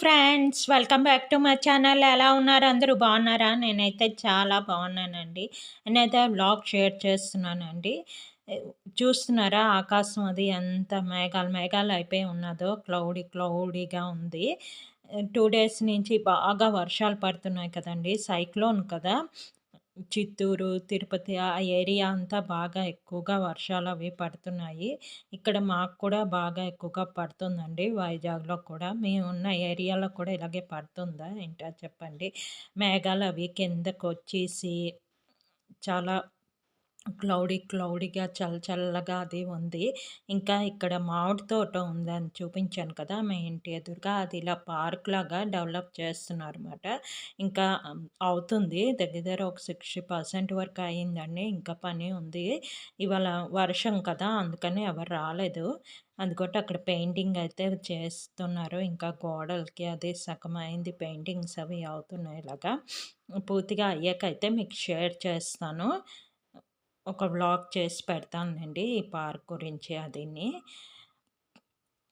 Friends welcome back to my channel. ఎలా ఉన్నారు? అందరూ బాగున్నారా? నేనైతే చాలా బాగున్నానండి. నేనైతే బ్లాగ్ షేర్ చేస్తున్నానండి. చూస్తున్నారా? ఆకాశం అది ఎంత మేఘాలు మేఘాలు అయిపోయి ఉన్నదో క్లౌడీ క్లౌడీగా ఉంది. టూ డేస్ నుంచి బాగా వర్షాలు పడుతున్నాయి కదండి. సైక్లోన్ కదా. చిత్తూరు తిరుపతి ఆ ఏరియా అంతా బాగా ఎక్కువగా వర్షాలు అవి పడుతున్నాయి. ఇక్కడ మాకు కూడా బాగా ఎక్కువగా పడుతుందండి వైజాగ్లో కూడా. మేము ఉన్న ఏరియాలో కూడా ఇలాగే పడుతుందా ఏంటో చెప్పండి. మేఘాలు అవి కిందకు వచ్చేసి చాలా క్లౌడీ క్లౌడీగా చల్ల చల్లగా అది ఉంది. ఇంకా ఇక్కడ మామిడి తోట ఉందని చూపించాను కదా మా ఇంటి ఎదురుగా. అది ఇలా పార్క్ లాగా డెవలప్ చేస్తున్నారు అనమాట ఇంకా అవుతుంది. దగ్గర దగ్గర ఒక సిక్స్టీ పర్సెంట్ వరకు అయిందండి. ఇంకా పని ఉంది. ఇవాళ వర్షం కదా అందుకని ఎవరు రాలేదు. అందుకోటి అక్కడ పెయింటింగ్ అయితే చేస్తున్నారు. ఇంకా గోడలకి అది సగం అయింది. పెయింటింగ్స్ అవి అవుతున్నాయి ఇలాగా. పూర్తిగా అయ్యాకైతే మీకు షేర్ చేస్తాను. ఒక వ్లాగ్ చేసి పెడతానండి ఈ పార్క్ గురించి అదిని.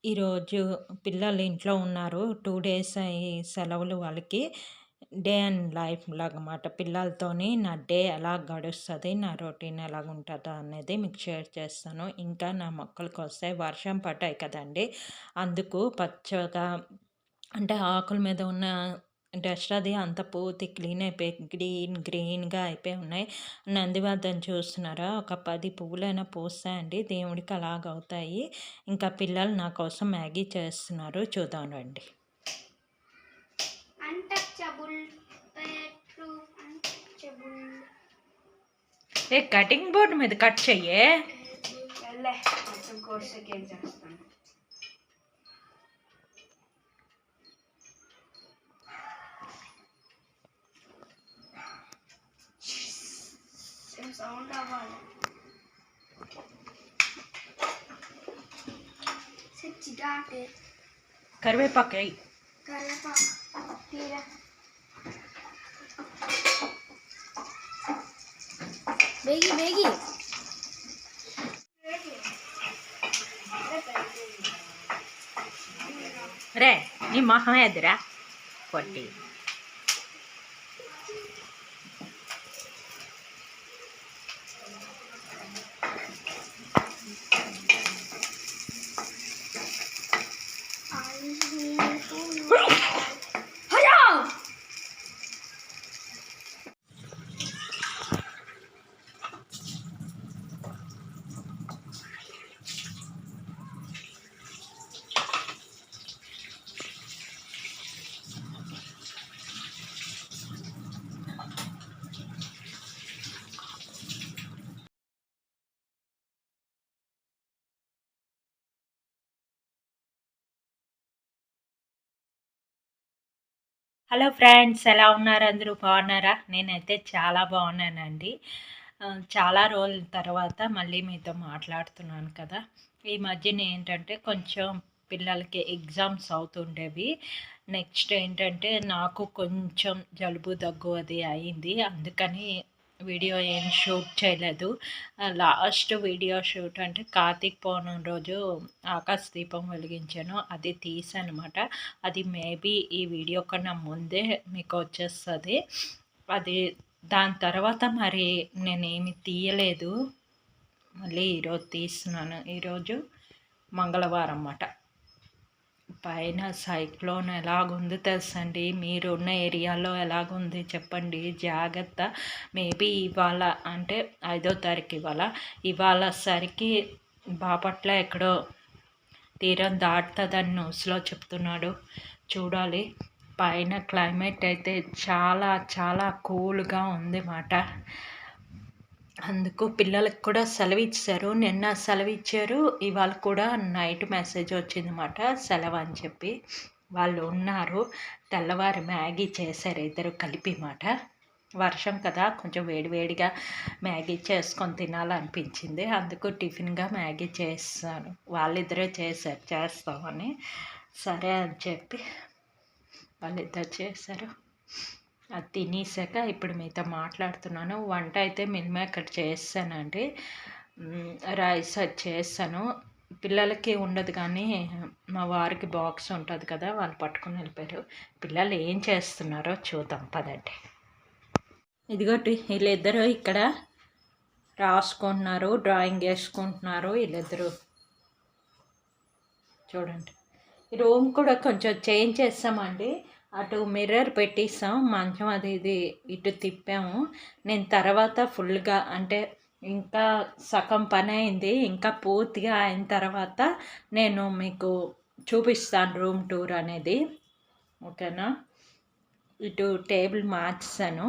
ఈరోజు పిల్లలు ఇంట్లో ఉన్నారు. టూ డేస్ అయ్యి సెలవులు వాళ్ళకి డే అండ్ లైఫ్ లాగమాట. పిల్లలతోని నా డే ఎలా గడుస్తుంది నా రొటీన్ ఎలా ఉంటుందో అనేది మీకు షేర్ చేస్తాను. ఇంకా నా మొక్కలకు వస్తే వర్షం పడ్డాయి కదండి. అందుకు పచ్చగా అంటే ఆకుల మీద ఉన్న డస్ట్ అది అంత పూర్తి క్లీన్ అయిపోయి గ్రీన్ గ్రీన్గా అయిపోయి ఉన్నాయి నందివర్ధన్ చూస్తున్నారా ఒక పది పువ్వులైనా పూస్తాయండి దేవుడికి అలాగ అవుతాయి ఇంకా పిల్లలు నా కోసం మ్యాగీ చేస్తున్నారు చూద్దాం రండి ఏ కటింగ్ బోర్డ్ మీద కట్ చెయ్యే సౌండ్ అవ్వాలి చిటాకే కరివేపాకు అయ్యి కరివేపాకు తీరా వేగి వేగి రే నీ మొహం ఎదురా పొట్టి హలో ఫ్రెండ్స్ ఎలా ఉన్నారు? అందరూ బాగున్నారా? నేనైతే చాలా బాగున్నానండి. చాలా రోజుల తర్వాత మళ్ళీ మీతో మాట్లాడుతున్నాను కదా. ఈ మధ్యన ఏంటంటే కొంచెం పిల్లలకి ఎగ్జామ్స్ అవుతుండేవి. నెక్స్ట్ ఏంటంటే నాకు కొంచెం జలుబు దగ్గు అది అయింది. అందుకని వీడియో ఏం షూట్ చేయలేదు. లాస్ట్ వీడియో షూట్ అంటే కార్తీక్ పౌర్ణమి రోజు ఆకాశ దీపం వెలిగించాను. అది తీసనమాట. అది మేబీ ఈ వీడియో కన్నా ముందే మీకు వచ్చేస్తుంది. అది దాని తర్వాత మరి నేనేమి తీయలేదు. మళ్ళీ ఈరోజు తీస్తున్నాను. ఈరోజు మంగళవారం అన్నమాట. పైన సైక్లోన్ ఎలాగుంది తెలుసండి? మీరు ఉన్న ఏరియాలో ఎలాగుంది చెప్పండి? జాగ్రత్త. మేబీ ఇవాళ అంటే ఐదో తారీఖు ఇవాళ. ఇవాళ సరికి బాపట్ల ఎక్కడో తీరం దాటుతుందని న్యూస్లో చెప్తున్నాడు. చూడాలి. పైన క్లైమేట్ అయితే చాలా చాలా కూల్గా ఉంది మాట అందుకు పిల్లలకు కూడా సెలవు ఇచ్చారు నిన్న సెలవు ఇచ్చారు ఇవాళ కూడా నైట్ మెసేజ్ వచ్చిందన్నమాట. సెలవు అని చెప్పి. వాళ్ళు ఉన్నారు. తెల్లవారు మ్యాగీ చేశారు ఇద్దరు కలిపి మాట వర్షం కదా. కొంచెం వేడివేడిగా మ్యాగీ చేసుకొని తినాలనిపించింది. అందుకు టిఫిన్గా మ్యాగీ చేస్తాను వాళ్ళిద్దరే చేశారు. చేస్తామని. సరే అని చెప్పి వాళ్ళిద్దరు చేశారు. అది తినేసాక ఇప్పుడు మీతో మాట్లాడుతున్నాను. వంట అయితే మినిమం ఇక్కడ చేస్తానండి రైస్ అది చేస్తాను. పిల్లలకి ఉండదు కానీ మా వారికి బాక్స్ ఉంటుంది కదా వాళ్ళు పట్టుకుని వెళ్ళిపోయారు. పిల్లలు ఏం చేస్తున్నారో చూద్దాం పదండి. ఇదిగోటి వీళ్ళిద్దరూ ఇక్కడ రాసుకుంటున్నారు డ్రాయింగ్ వేసుకుంటున్నారు వీళ్ళిద్దరూ. చూడండి. ఈ రూమ్ కూడా కొంచెం చేంజ్ చేస్తామండి. అటు మిర్రర్ పెట్టిస్తాం. మంచం అది ఇది ఇటు తిప్పాము. నేను తర్వాత ఫుల్గా అంటే ఇంకా సగం పని అయింది. ఇంకా పూర్తిగా అయిన తర్వాత నేను మీకు చూపిస్తాను రూమ్ టూర్ అనేది. ఓకేనా? ఇటు టేబుల్ మార్చాను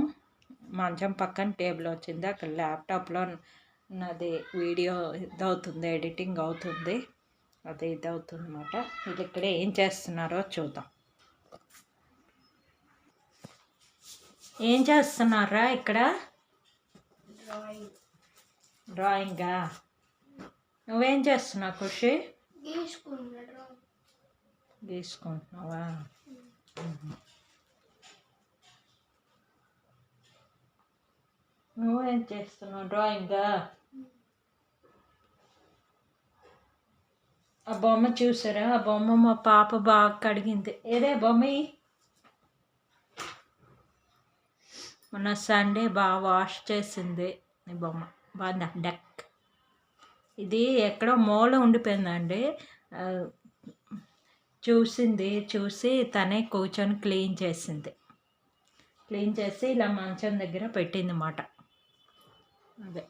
మంచం పక్కన టేబుల్ వచ్చింది. అక్కడ ల్యాప్టాప్లో నాది వీడియో ఇదవుతుంది ఎడిటింగ్ అవుతుంది. అది ఇదవుతుంది అనమాట వీళ్ళు ఇక్కడ ఏం చేస్తున్నారో చూద్దాం. ఏం చేస్తున్నారా ఇక్కడ? డ్రాయింగ్. నువ్వేం చేస్తున్నావు ఖుషి? గీసుకుంటున్నావా? నువ్వేం చేస్తున్నావు డ్రాయింగా? ఆ బొమ్మ చూసారా? ఆ బొమ్మ మా పాప బాగా కడిగింది. ఏదే బొమ్మ? మొన్న సండే బాగా వాష్ చేసింది ఈ బొమ్మ బాగా డక్. ఇది ఎక్కడో మూల ఉండిపోయిందండి. చూసింది చూసి తనే కూర్చొని క్లీన్ చేసింది. క్లీన్ చేసి ఇలా మంచం దగ్గర పెట్టింది అన్నమాట అదే.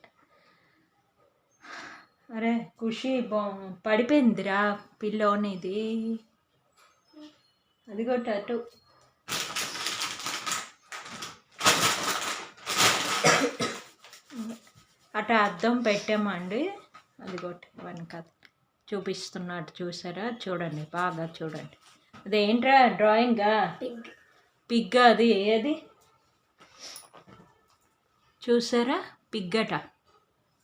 అరే ఖుషి బొ పడిపోయిందిరా పిల్లోనిది. అది అటు అటు అద్దం పెట్టామండి. అదిగోటి వెనక చూపిస్తున్నాడు చూసారా? చూడండి బాగా చూడండి. అదేంట్రా డ్రాయింగా? పిగ్ అది ఏది చూసారా? పిగ్గట.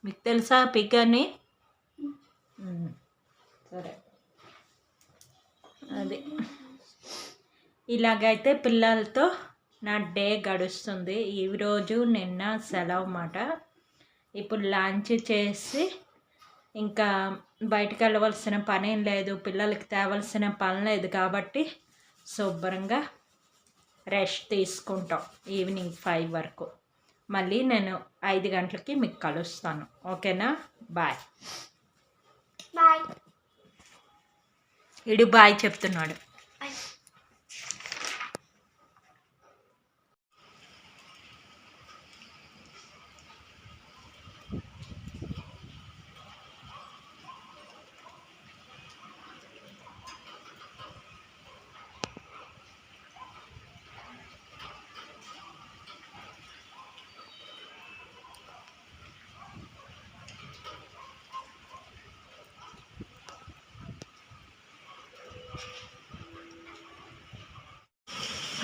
మీకు తెలుసా పిగ్ అని? సరే. అది. ఇలాగైతే పిల్లలతో నా డే గడుస్తుంది. ఈరోజు నిన్న సెలవు మాట. ఇప్పుడు లంచ్ చేసి ఇంకా బయటకు వెళ్ళవలసిన పనేం లేదు. పిల్లలకి తేవలసిన పని లేదు కాబట్టి శుభ్రంగా రెస్ట్ తీసుకుంటాం ఈవినింగ్ ఫైవ్ వరకు. మళ్ళీ నేను ఐదు గంటలకి మీకు కలుస్తాను. ఓకేనా? బాయ్. బాయ్. ఇడు బాయ్ చెప్తున్నాడు.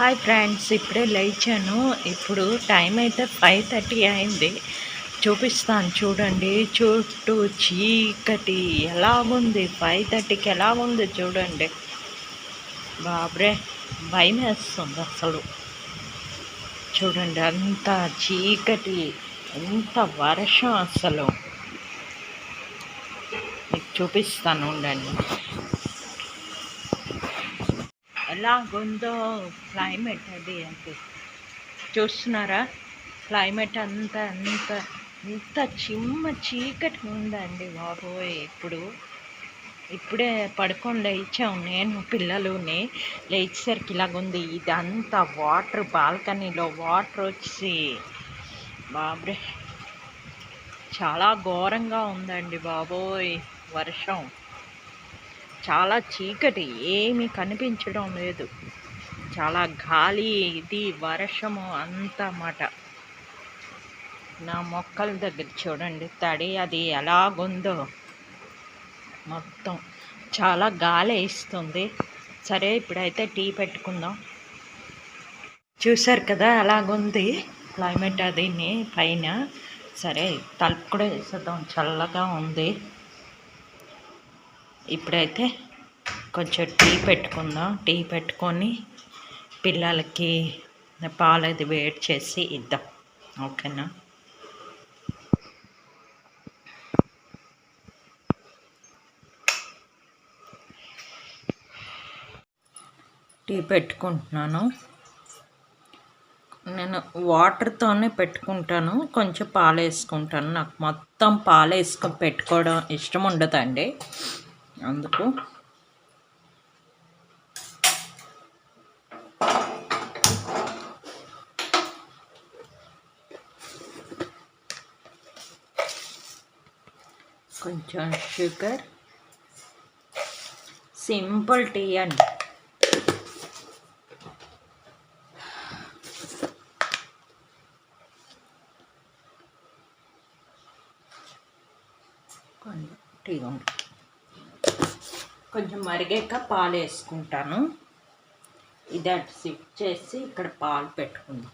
హాయ్ ఫ్రెండ్స్ ఇప్పుడే లేచాను. ఇప్పుడు టైం అయితే ఫైవ్ థర్టీ అయింది. చూపిస్తాను చూడండి. చుట్టూ చీకటి ఎలా ఉంది ఫైవ్ థర్టీకి ఎలా ఉంది చూడండి. బాబ్రే భయం వేస్తుంది అసలు. చూడండి అంత చీకటి ఎంత వర్షం అసలు. మీకు చూపిస్తాను ఉండండి. ఎలాగుందో క్లైమేట్ అది అంటే. చూస్తున్నారా? క్లైమేట్ అంతా అంత ఇంత చిమ్మ చీకటి ఉందండి బాబోయ్ ఇప్పుడు ఇప్పుడే పడుకొని లేచాం నేను పిల్లలుని. లేచేసరికి ఇలాగుంది ఇదంతా వాటర్ బాల్కనీలో వాటర్ వచ్చి బాబ్రే చాలా ఘోరంగా ఉందండి బాబోయ్ వర్షం. చాలా చీకటి ఏమీ కనిపించడం లేదు. చాలా గాలి ఇది వర్షము అంతా మాట. నా మొక్కల దగ్గర చూడండి తడి అది ఎలాగుందో మొత్తం. చాలా గాలి ఇస్తుంది సరే ఇప్పుడైతే టీ పెట్టుకుందాం. చూసారు కదా అలాగుంది. క్లైమేట్ అదిని పైన. సరే తలుపు కూడా వేసేద్దాం. చల్లగా ఉంది. ఇప్పుడైతే కొంచెం టీ పెట్టుకుందాం. టీ పెట్టుకొని పిల్లలకి పాలు అది వేడి చేసి ఇద్దాం. ఓకేనా? టీ పెట్టుకుంటున్నాను. నేను వాటర్తోనే పెట్టుకుంటాను. కొంచెం పాలు వేసుకుంటాను నాకు మొత్తం పాలు వేసుకొని పెట్టుకోవడం ఇష్టం ఉండదండి. అందుకు కొంచెం షుగర్ సింపుల్ టీ అండి కొంచెం టీ ఉంది కొంచెం మరిగాక పాలు వేసుకుంటాను. ఇది అటు సిప్ చేసి ఇక్కడ పాలు పెట్టుకుందాం.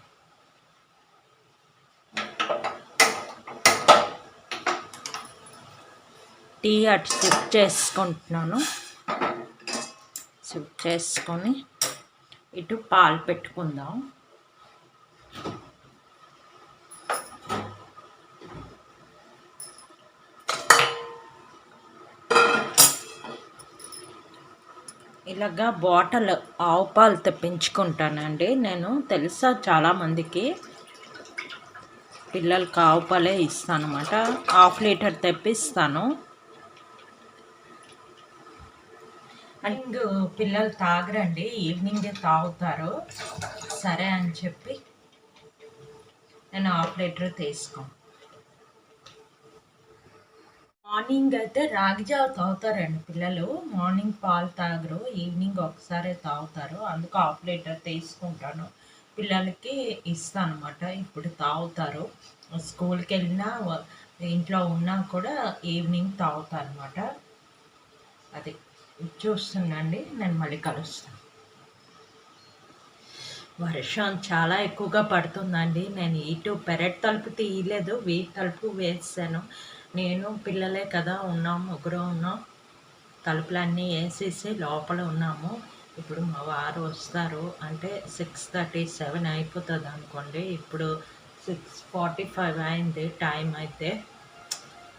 టీ అటు షిఫ్ట్ చేసుకుంటున్నాను. షిఫ్ట్ చేసుకొని ఇటు పాలు పెట్టుకుందాం. ఇలాగా బాటిల్ ఆవు పాలు తెప్పించుకుంటానండి. నేను తెలుసా చాలామందికి పిల్లలకి ఆవు పాలే ఇస్తాను అనమాట హాఫ్ లీటర్ తెప్పిస్తాను. అండ్ పిల్లలు తాగరండి ఈవినింగే తాగుతారు. సరే అని చెప్పి నేను హాఫ్ లీటర్ తీసుకోను మార్నింగ్ అయితే రాగి జావ తాగుతారండి పిల్లలు. మార్నింగ్ పాలు తాగరు ఈవినింగ్ ఒకసారి తాగుతారు. అందుకు హాఫ్ లీటర్ తీసుకుంటాను. పిల్లలకి ఇస్తాను అనమాట ఇప్పుడు తాగుతారు. స్కూల్కి వెళ్ళినా ఇంట్లో ఉన్నా కూడా ఈవినింగ్ తాగుతారు అనమాట అది చూస్తుండండి నేను మళ్ళీ కలుస్తాను. వర్షం చాలా ఎక్కువగా పడుతుందండి. నేను ఇటు పెరట్ తలుపు తీయలేదు వీటి తలుపు వేసాను. నేను పిల్లలే కదా ఉన్నాం ముగ్గురు ఉన్నాం తలుపులన్నీ వేసేసి లోపల ఉన్నాము. ఇప్పుడు మా వారు వస్తారు. అంటే సిక్స్ థర్టీ సెవెన్ అయిపోతుంది అనుకోండి. ఇప్పుడు సిక్స్ ఫార్టీ ఫైవ్ అయింది టైం అయితే.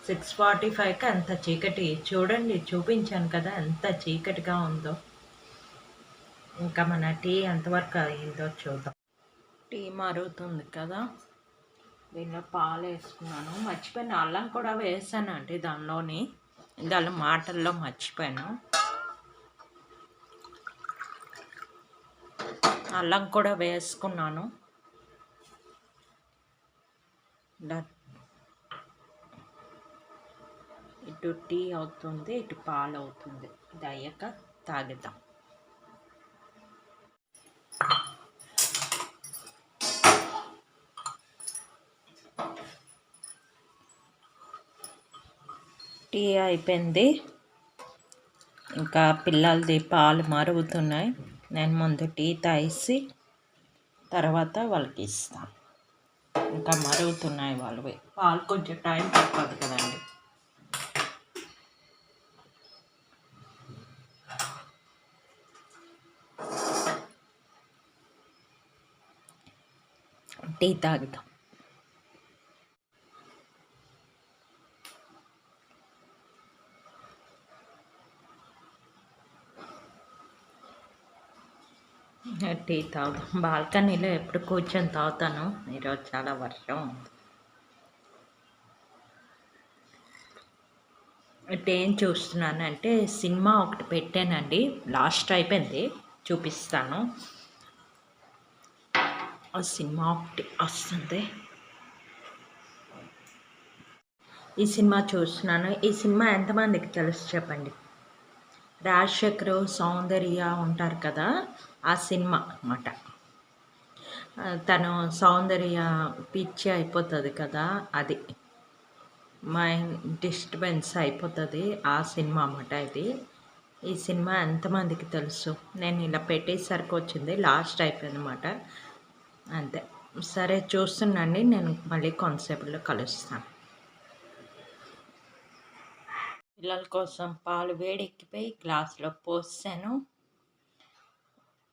సిక్స్ ఫార్టీ ఫైవ్కి అంత చీకటి. చూడండి చూపించాను కదా ఎంత చీకటిగా ఉందో. ఇంకా మన టీ ఎంతవరకు అయిందో చూద్దాం. టీ మారుతుంది కదా. దీనిలో పాలు వేసుకున్నాను. మర్చిపోయిన. అల్లం కూడా వేసాను అండి దానిలోని. దాని మాటల్లో మర్చిపోయాను. అల్లం కూడా వేసుకున్నాను. ఇటు టీ అవుతుంది ఇటు పాలు అవుతుంది. ఇది అయ్యాక తాగిద్దాం. టీ అయిపోయింది. ఇంకా పిల్లలది పాలు మరుగుతున్నాయి. నేను ముందు టీ తాగేసి తర్వాత వాళ్ళకి ఇస్తాను ఇంకా మరుగుతున్నాయి వాళ్ళవి. పాలు కొంచెం టైం పడుతుంది కదండి. టీ తాగుతాం టీ తాగుతాం. బాల్కనీలో ఎప్పుడు కూర్చొని తాగుతాను. ఈరోజు చాలా వర్షం. ఉంది అంటే ఏం చూస్తున్నానంటే సినిమా ఒకటి పెట్టానండి. లాస్ట్ అయిపోయింది. చూపిస్తాను. ఆ సినిమా ఒకటి వస్తుంది. ఈ సినిమా చూస్తున్నాను. ఈ సినిమా ఎంతమందికి తెలుసు చెప్పండి? రాజశేఖరు సౌందర్య ఉంటారు కదా. ఆ సినిమా అన్నమాట. తను సౌందర్య పిచ్చి అయిపోతుంది కదా అది. మైండ్ డిస్టర్బెన్స్ అయిపోతుంది ఆ సినిమా అన్నమాట ఇది. ఈ సినిమా ఎంతమందికి తెలుసు? నేను ఇలా పెట్టేసరికి వచ్చింది లాస్ట్ అయిపోయింది అనమాట అంతే. సరే చూస్తున్నాండి నేను మళ్ళీ కొంతసేపులో కలుస్తాను. పిల్లల కోసం పాలు వేడెక్కిపోయి గ్లాసులో పోసాను.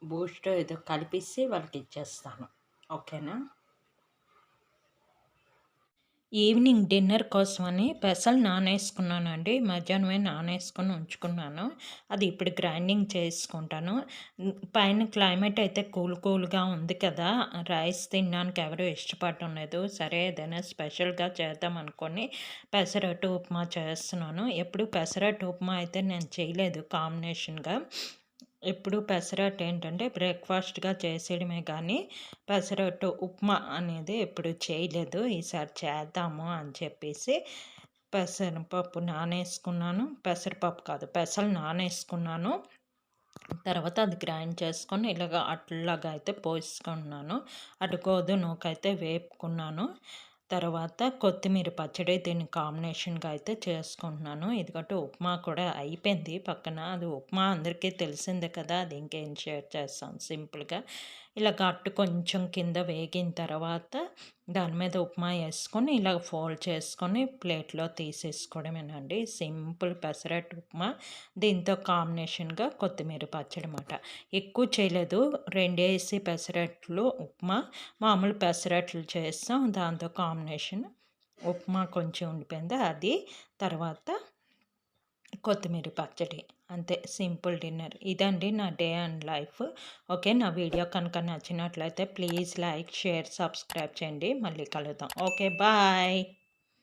బూస్ట్ ఏదో కలిపేసి వాళ్ళకి ఇచ్చేస్తాను. ఓకేనా? ఈవినింగ్ డిన్నర్ కోసమని పెసలు నానేసుకున్నానండి. మధ్యాహ్నమే నానేసుకొని ఉంచుకున్నాను. అది ఇప్పుడు గ్రైండింగ్ చేసుకుంటాను. పైన క్లైమేట్ అయితే కూల్ కూల్గా ఉంది కదా. రైస్ తినడానికి ఎవరు ఇష్టపడటం లేదు. సరే ఏదైనా స్పెషల్గా చేద్దాం అనుకొని పెసరట్టు ఉప్మా చేస్తున్నాను. ఎప్పుడు పెసరట్టు ఉప్మా అయితే నేను చేయలేదు కాంబినేషన్గా. ఎప్పుడు పెసరట్టు ఏంటంటే బ్రేక్ఫాస్ట్గా చేసేయడమే కానీ పెసరట్టు ఉప్మా అనేది ఎప్పుడు చేయలేదు. ఈసారి చేద్దాము అని చెప్పేసి పెసరపప్పు నానేసుకున్నాను. పెసరపప్పు కాదు పెసలు నానేసుకున్నాను. తర్వాత అది గ్రైండ్ చేసుకొని ఇలాగ అట్లాగా అయితే పోసుకున్నాను. అటు గోధుమ నూకైతే వేపుకున్నాను. తర్వాత కొత్తిమీర పచ్చడి దీన్ని కాంబినేషన్గా అయితే చేసుకుంటున్నాను. ఎందుకంటే ఉప్మా కూడా అయిపోయింది పక్కన. అది ఉప్మా అందరికీ తెలిసిందే కదా అది ఇంకేం షేర్ చేస్తాను సింపుల్గా. ఇలా గట్టు కొంచెం కింద వేగిన తర్వాత దాని మీద ఉప్మా వేసుకొని ఇలా ఫోల్డ్ చేసుకొని ప్లేట్లో తీసేసుకోవడమేనండి. సింపుల్ పెసరట్టు ఉప్మా. దీంతో కాంబినేషన్గా కొత్తిమీర పచ్చడి అనమాట ఎక్కువ చేయలేదు. రెండేసి పెసరట్లు ఉప్మా. మామూలు పెసరట్లు చేస్తాం. దాంతో కాంబినేషన్ ఉప్మా కొంచెం ఉండిపోయింది. అది తర్వాత కొత్తిమీర పచ్చడి. అంతే సింపుల్ డిన్నర్. ఇదండి నా డే అండ్ లైఫ్. ఓకే నా వీడియో కనుక నచ్చినట్లయితే ప్లీజ్ లైక్ షేర్ సబ్స్క్రైబ్ చేయండి. మళ్ళీ కలుద్దాం. Okay bye.